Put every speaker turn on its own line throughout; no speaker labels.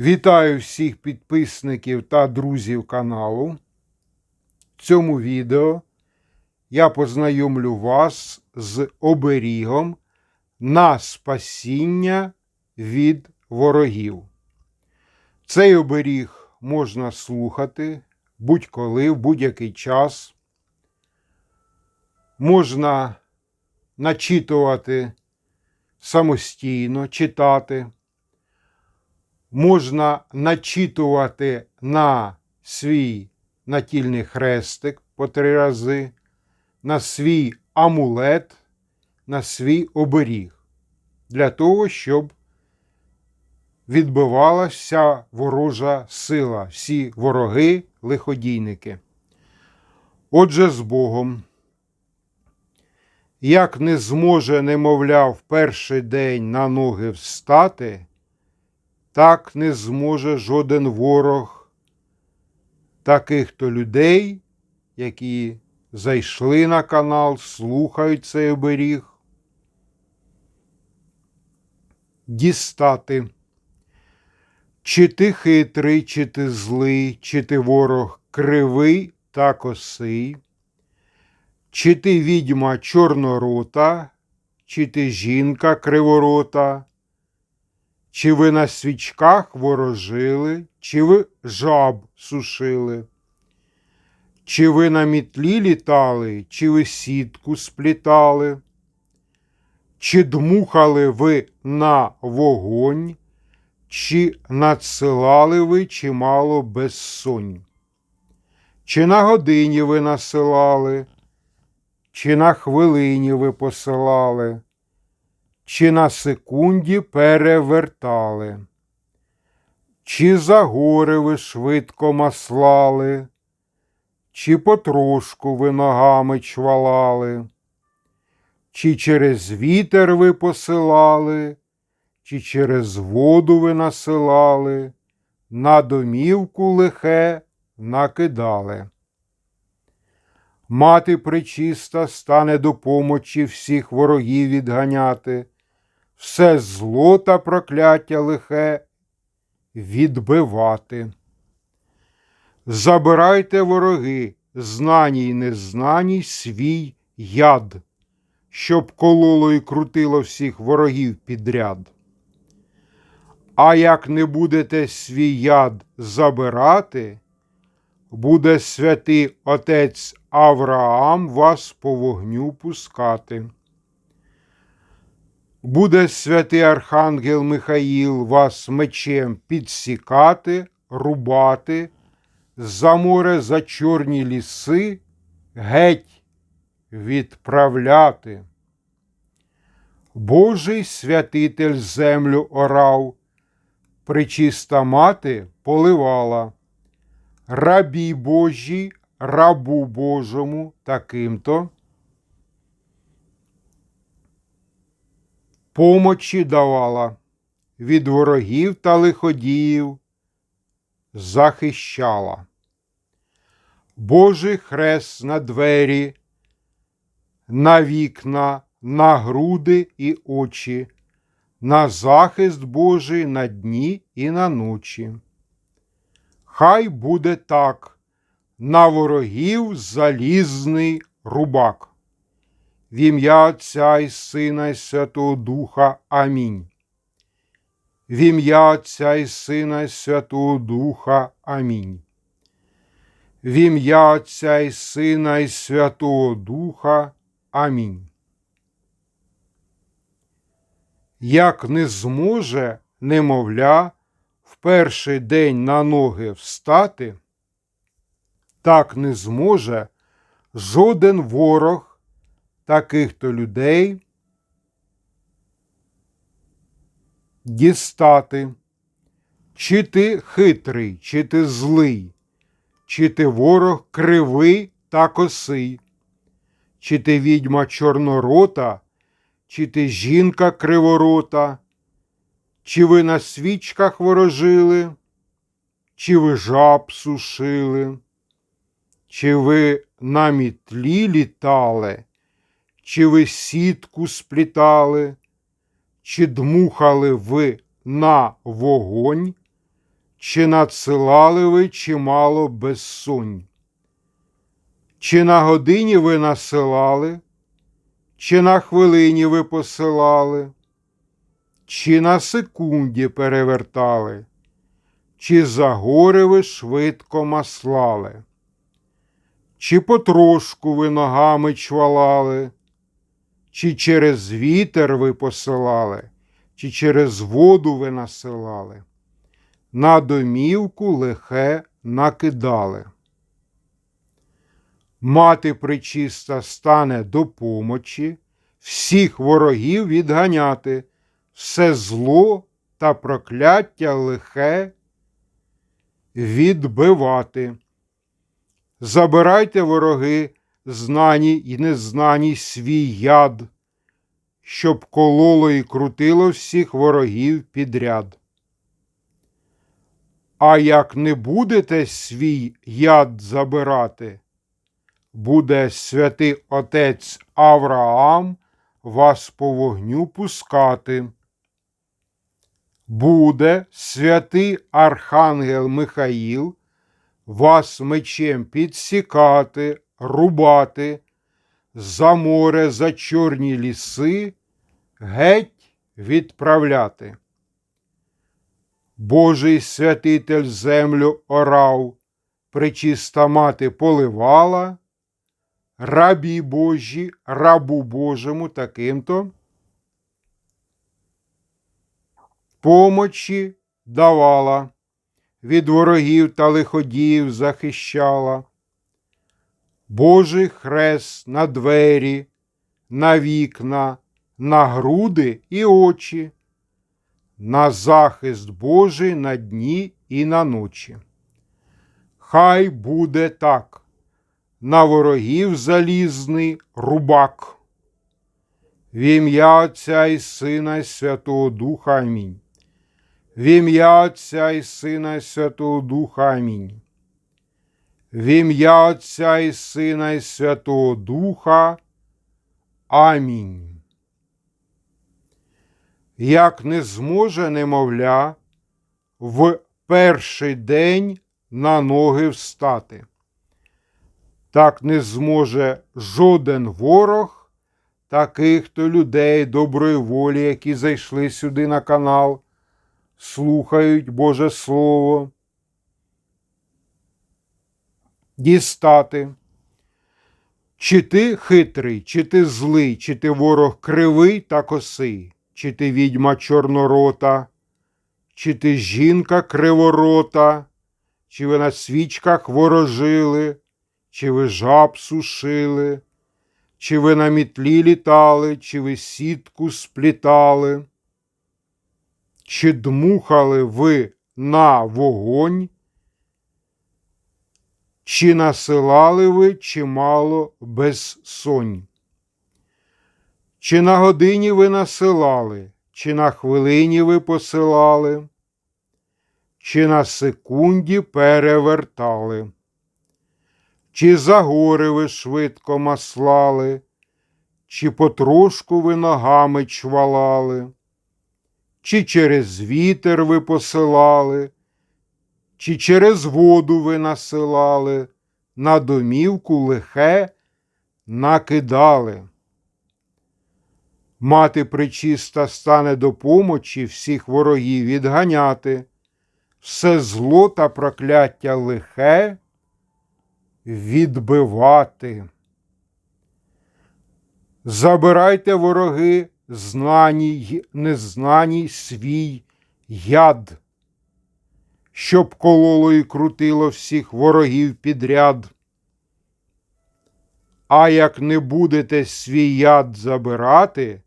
Вітаю всіх підписників та друзів каналу. В цьому відео я познайомлю вас з оберігом на спасіння від ворогів. Цей оберіг можна слухати будь-коли, в будь-який час. Можна начитувати самостійно, читати можна начитувати на свій натільний хрестик по три рази, на свій амулет, на свій оберіг, для того, щоб відбивалася ворожа сила, всі вороги, лиходійники. Отже, з Богом. Як не зможе, немовля, в перший день на ноги встати, так не зможе жоден ворог таких то людей, які зайшли на канал, слухають цей оберіг, дістати. Чи ти хитрий, чи ти злий, чи ти ворог кривий та косий, чи ти відьма чорнорота, чи ти жінка криворота, чи ви на свічках ворожили, чи ви жаб сушили, чи ви на мітлі літали, чи ви сітку сплітали, чи дмухали ви на вогонь, чи надсилали ви чимало безсонь, чи на годині ви насилали, чи на хвилині ви посилали чи на секунді перевертали, чи за гори ви швидко маслали, чи потрошку ви ногами чвалали, чи через вітер ви посилали, чи через воду ви насилали, на домівку лихе накидали. Мати причиста стане до помочі всіх ворогів відганяти, все зло та прокляття лихе відбивати. Забирайте вороги, знані й незнані свій яд, щоб кололо і крутило всіх ворогів підряд. А як не будете свій яд забирати, буде святий отець Авраам вас по вогню пускати. Буде святий Архангел Михаїл вас мечем підсікати, рубати, за море за чорні ліси геть відправляти. Божий святитель землю орав, причиста мати поливала, рабі Божі, рабу Божому таким-то. Помочі давала, від ворогів та лиходіїв захищала. Божий хрест на двері, на вікна, на груди і очі, на захист Божий на дні і на ночі. Хай буде так, на ворогів залізний рубак. В ім'я Отця і Сина, і Святого Духа. Амінь. В ім'я Отця і Сина, і Святого Духа. Амінь. В ім'я Отця і Сина, і Святого Духа. Амінь. Як не зможе немовля в перший день на ноги встати, так не зможе жоден ворог таких то людей дістати, чи ти хитрий, чи ти злий, чи ти ворог кривий та косий, чи ти відьма чорнорота, чи ти жінка криворота, чи ви на свічках ворожили, чи ви жаб сушили, чи ви на мітлі літали, чи ви сітку сплітали, чи дмухали ви на вогонь, чи надсилали ви чимало безсонь? Чи на годині ви насилали, чи на хвилині ви посилали, чи на секунді перевертали, чи за гори ви швидко маслали, чи потрошку ви ногами чвалали, чи через вітер ви посилали, чи через воду ви насилали, на домівку лихе накидали. Мати причиста стане до помочі, всіх ворогів відганяти, все зло та прокляття лихе відбивати. Забирайте вороги, знані й незнані свій яд, щоб кололо і крутило всіх ворогів підряд. А як не будете свій яд забирати, буде святий отець Авраам вас по вогню пускати. Буде святий Архангел Михаїл вас мечем підсікати, рубати, за море, за чорні ліси, геть відправляти. Божий святитель землю орав, пречиста мати поливала, рабі Божі, рабу Божому таким-то помочі давала, від ворогів та лиходіїв захищала. Божий хрест на двері, на вікна, на груди і очі, на захист Божий на дні і на ночі. Хай буде так, на ворогів залізний рубак. В ім'я Отця і Сина і Святого Духа Амінь. В ім'я Отця і Сина і Святого Духа Амінь. В ім'я Отця і Сина і Святого Духа. Амінь. Як не зможе немовля в перший день на ноги встати, так не зможе жоден ворог таких то людей доброї волі, які зайшли сюди на канал, слухають Боже Слово, дістати. Чи ти хитрий, чи ти злий, чи ти ворог кривий та косий, чи ти відьма чорнорота, чи ти жінка криворота, чи ви на свічках ворожили, чи ви жаб сушили, чи ви на мітлі літали, чи ви сітку сплітали, чи дмухали ви на вогонь, чи насилали ви чимало безсонь? Чи на годині ви насилали, чи на хвилині ви посилали, чи на секунді перевертали, чи за гори ви швидко маслали, чи потрошку ви ногами чвалали, чи через вітер ви посилали, чи через воду ви насилали, на домівку лихе накидали. Мати причиста стане до помочі всіх ворогів відганяти, все зло та прокляття лихе відбивати. Забирайте вороги, знані й незнані свій яд, щоб кололо і крутило всіх ворогів підряд. А як не будете свій яд забирати,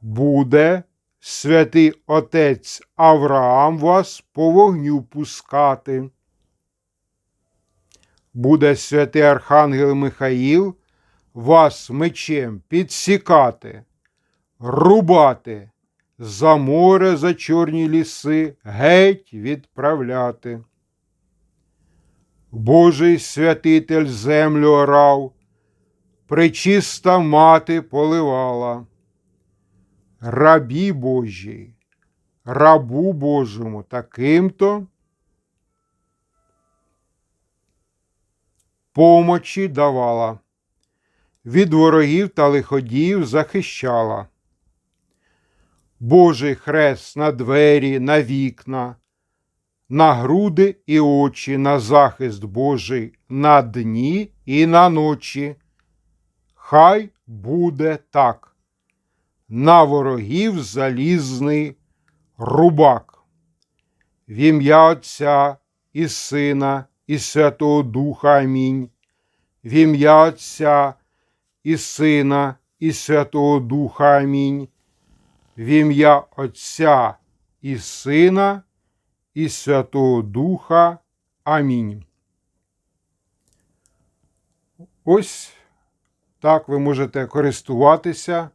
буде святий отець Авраам вас по вогню пускати. Буде святий Архангел Михаїл вас мечем підсікати, рубати, за море, за чорні ліси, геть відправляти. Божий святитель землю орав, пречиста мати поливала. Рабі Божі, рабу Божому таким-то помочі давала, від ворогів та лиходіїв захищала. Божий хрест на двері, на вікна, на груди і очі, на захист Божий на дні і на ночі. Хай буде так. На ворогів залізний рубак. В ім'я Отця і Сина, і Святого Духа Амінь. В ім'я Отця і Сина, і Святого Духа Амінь. В ім'я Отця і Сина, і Святого Духа. Амінь. Ось так ви можете користуватися,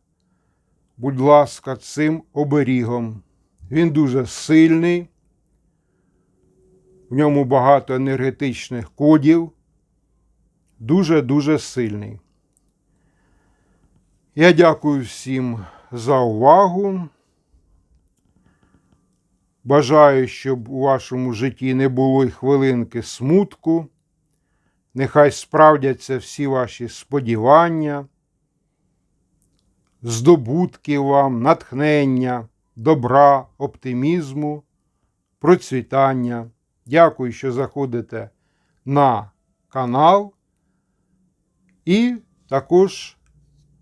будь ласка, цим оберігом. Він дуже сильний, в ньому багато енергетичних кодів, дуже-дуже сильний. Я дякую всім за увагу. Бажаю, щоб у вашому житті не було й хвилинки смутку. Нехай справдяться всі ваші сподівання, здобутки вам, натхнення, добра, оптимізму, процвітання. Дякую, що заходите на канал. І також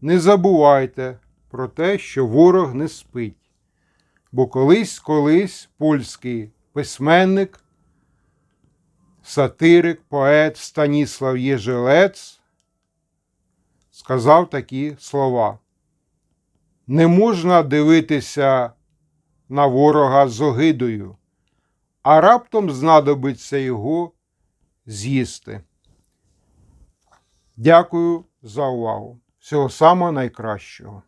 не забувайте про те, що ворог не спить. Бо колись колись польський письменник, сатирик, поет Станіслав Єжелець сказав такі слова. Не можна дивитися на ворога з огидою, а раптом знадобиться його з'їсти. Дякую за увагу. Всього самого найкращого.